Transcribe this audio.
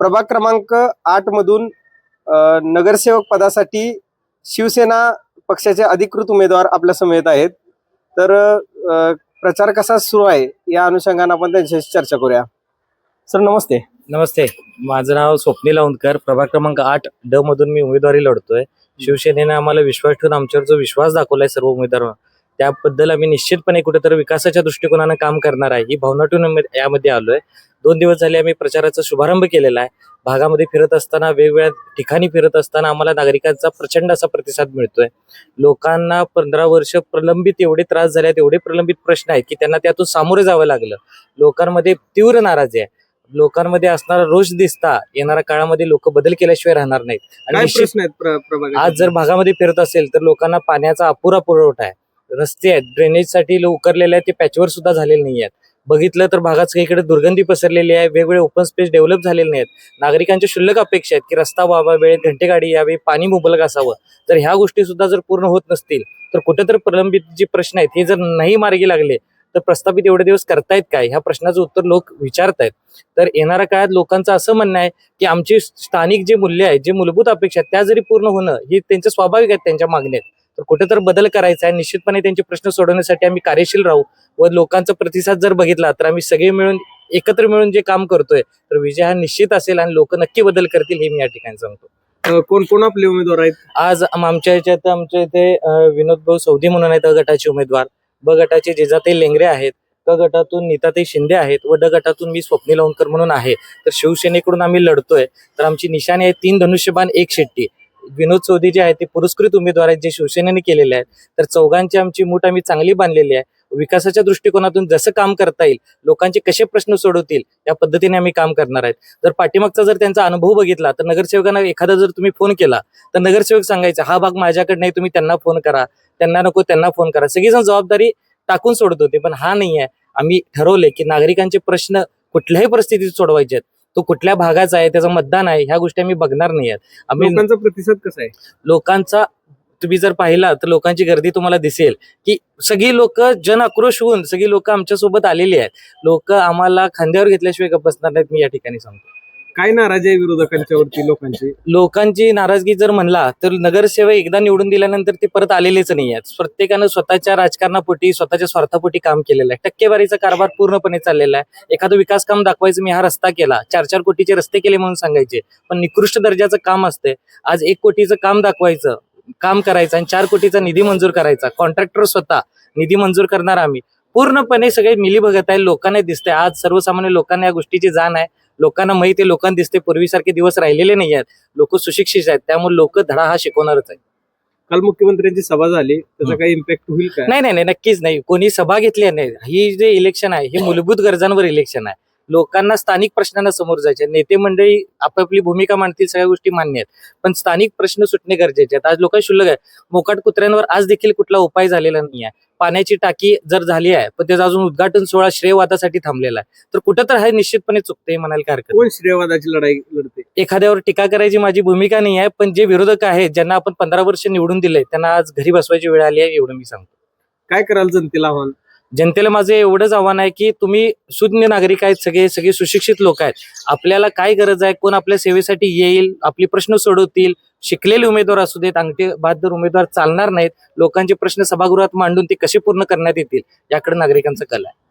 प्रभाग क्रमांक आठ मधून नगरसेवक पदासाठी शिवसेना पक्षाचे अधिकृत उमेदवार आपल्या समेत आहेत. तर प्रचार कसा सुरू आहे? या अनुषंगाने आपण त्यांच्याशी चर्चा करूया. सर नमस्ते. नमस्ते. माझं नाव स्वप्नील औंदकर प्रभाग क्रमांक आठ ड मधून मी उमेदवारी लढतोय. शिवसेनेने आम्हाला विश्वास ठेवून आमच्यावर जो विश्वास दाखवलाय सर्व उमेदवार त्याबद्दल आम्ही निश्चितपणे कुठेतरी विकासाच्या दृष्टिकोनानं काम करणार आहे. ही भावना ठेवून आम्ही यामध्ये आलोय. दोन दिवस झाले आम्ही प्रचाराचा शुभारंभ केलेला आहे. भागामध्ये फिरत असताना वेगवेगळ्या ठिकाणी फिरत असताना आम्हाला नागरिकांचा प्रचंड असा प्रतिसाद मिळतोय. लोकांना पंधरा वर्ष प्रलंबित एवढे त्रास झाले आहेत एवढे प्रलंबित प्रश्न आहेत की त्यांना त्यातून सामोरे जावं लागलं. लोकांमध्ये तीव्र नाराजी आहे. लोकांमध्ये असणारा रोष दिसता येणाऱ्या काळामध्ये लोक बदल केल्याशिवाय राहणार नाहीत. आणि? आज जर भागामध्ये फिरत असेल तर लोकांना पाण्याचा अपुरा पुरवठा आहे. रस्ते आहेत. ड्रेनेजसाठी उकरलेले आहेत ते पॅचवर सुद्धा झालेले नाही आहेत. बघितलं तर भागात इकडे दुर्गंधी पसरलेली आहे वेगवेगळे ओपन स्पेस डेव्हलप झालेले नाहीत. नागरिकांच्या शुल्लक अपेक्षा आहेत की रस्ता व्हावा वेळेत घंटेगाडी यावी पाणी मुबलक असावं. जर ह्या गोष्टी सुद्धा जर पूर्ण होत नसतील तर कुठेतरी प्रलंबित जे प्रश्न आहेत. हे जर नाही मार्गी लागले तर प्रस्थापित एवढे दिवस करतायत काय? ह्या प्रश्नाचं उत्तर लोक विचारतायत. तर येणाऱ्या काळात लोकांचं असं म्हणणं आहे की आमची स्थानिक जे मूल्य आहेत जे मूलभूत अपेक्षा आहेत त्या जरी पूर्ण होणं हे त्यांचं स्वाभाविक आहेत त्यांच्या मागण्यात तर कुठे तर बदल करायचा आहे. निश्चितपणे त्यांचे प्रश्न सोडवण्यासाठी आम्ही कार्यशील राहू व लोकांचा प्रतिसाद जर बघितला तर आम्ही सगळे मिळून एकत्र मिळून जे काम करतोय तर विजय हा निश्चित असेल आणि लोक नक्की बदल करतील हे मी या ठिकाणी सांगतो. कोण कोण आपले उमेदवार आहेत? आज आम- आमच्या याच्यात आमच्या इथे विनोद भाऊ सौदी म्हणून आहेत अ गटाचे उमेदवार. ब गटाचे जिजाताई लेंगरे आहेत क गटातून नीताताई शिंदे आहेत व ड गटातून मी स्वप्नील औंधकर म्हणून आहे. तर शिवसेनेकडून आम्ही लढतोय. तर आमची निशाणी आहे तीन धनुष्यबाण एक शेट्टी. विनोद चौधरी जे आहेत ते पुरस्कृत उमेदवार आहेत जे शिवसेनेने केलेले आहेत. तर चौघांची आमची मूठ आम्ही चांगली बांधलेली आहे. विकासाच्या दृष्टिकोनातून जसं काम करता येईल लोकांचे कसे प्रश्न सोडवतील या पद्धतीने आम्ही काम करणार आहेत. जर पाठीमागचा जर त्यांचा अनुभव बघितला तर नगरसेवकांना एखादा जर तुम्ही फोन केला तर नगरसेवक सांगायचा हा भाग माझ्याकडे नाही तुम्ही त्यांना फोन करा. त्यांना नको त्यांना फोन करा. सगळीजण जबाबदारी टाकून सोडत होते पण हा नाही आहे आम्ही ठरवले की नागरिकांचे प्रश्न कुठल्याही परिस्थितीत सोडवायचे आहेत तो कुठल्या भागाचा आहे त्याचं मतदान आहे ह्या गोष्टी आम्ही बघणार नाही आहेत. आम्ही लोकांचा प्रतिसाद कसा आहे? लोकांचा तुम्ही जर पाहिला तर लोकांची गर्दी तुम्हाला दिसेल की सगळी लोक जन आक्रोश होऊन सगळी लोक आमच्यासोबत आलेली आहेत. लोक आम्हाला खांद्यावर घेतल्याशिवाय बसणार नाहीत मी या ठिकाणी सांगतो. काय नाराजी आहे विरोधकांच्या वरती लोकांची? लोकांची नाराजगी जर म्हणला तर नगरसेवा एकदा निवडून दिल्यानंतर ते परत आलेलेच नाही आहेत. प्रत्येकानं स्वतःच्या राजकारणापोटी स्वतःच्या स्वार्थापोटी काम केलेलं आहे. टक्केवारीचा कारभार पूर्णपणे चाललेला आहे. एखादं विकास काम दाखवायचं मी हा रस्ता केला. चार चार कोटीचे रस्ते केले म्हणून सांगायचे. पण निकृष्ट दर्जाचं काम असते आज एक कोटीचं काम दाखवायचं काम करायचं आणि चार कोटीचा निधी मंजूर करायचा. कॉन्ट्रॅक्टर स्वतः निधी मंजूर करणार आम्ही. पूर्णपणे सगळे मिली बघत आहे लोकांना दिसतंय. आज सर्वसामान्य लोकांना या गोष्टीची जाण आहे. लोकांना माहिती आहे लोकांना दिसते पूर्वीसारखे दिवस राहिलेले नाही आहेत. लोक सुशिक्षित आहेत त्यामुळे लोक धडा हा शिकवणारच आहे काल मुख्यमंत्र्यांची सभा झाली त्याचा. काही इम्पॅक्ट होईल का नाही नाही नाही नक्कीच नाही. कोणी सभा घेतली नाही. ही जे इलेक्शन आहे हे मूलभूत गरजांवर इलेक्शन आहे. लोकांना स्थानिक प्रश्नांना समोर जायचे. नेते मंडळी आपापली भूमिका मांडतील सगळ्या गोष्टी मान्य आहेत. पण स्थानिक प्रश्न सुटणे गरजेचे आहेत. आज लोकांना शुल्लक आहे. मोकाट कुत्र्यांवर आज देखील कुठला उपाय झालेला नाही आहे पाण्याची टाकी जर झाली आहे पण त्याचं अजून उद्घाटन सोहळा श्रेयवादासाठी थांबलेला आहे. तर कुठं तर हे निश्चितपणे चुकते म्हणायला हरकत नाही. कोण श्रेयवादाची लढाई लढते? एखाद्यावर टीका करायची माझी भूमिका नाही आहे पण जे विरोधक आहेत ज्यांना आपण पंधरा वर्ष निवडून दिले त्यांना आज घरी बसवायची वेळ आली आहे एवढं मी सांगतो. काय कराल जनतेला आव्हान? जनतेला माझं एवढंच आव्हान आहे की तुम्ही सुज्ञ नागरिक आहेत सगळे सगळे सुशिक्षित लोक आहेत. आपल्याला काय गरज आहे? कोण आपल्या सेवेसाठी येईल? आपले प्रश्न सोडवतील? शिकलेले उमेदवार असू देत अंगठे बहादूर उमेदवार चालणार नाहीत. लोकांचे प्रश्न सभागृहात मांडून ते कसे पूर्ण करण्यात येतील? याकडे नागरिकांचा कल आहे.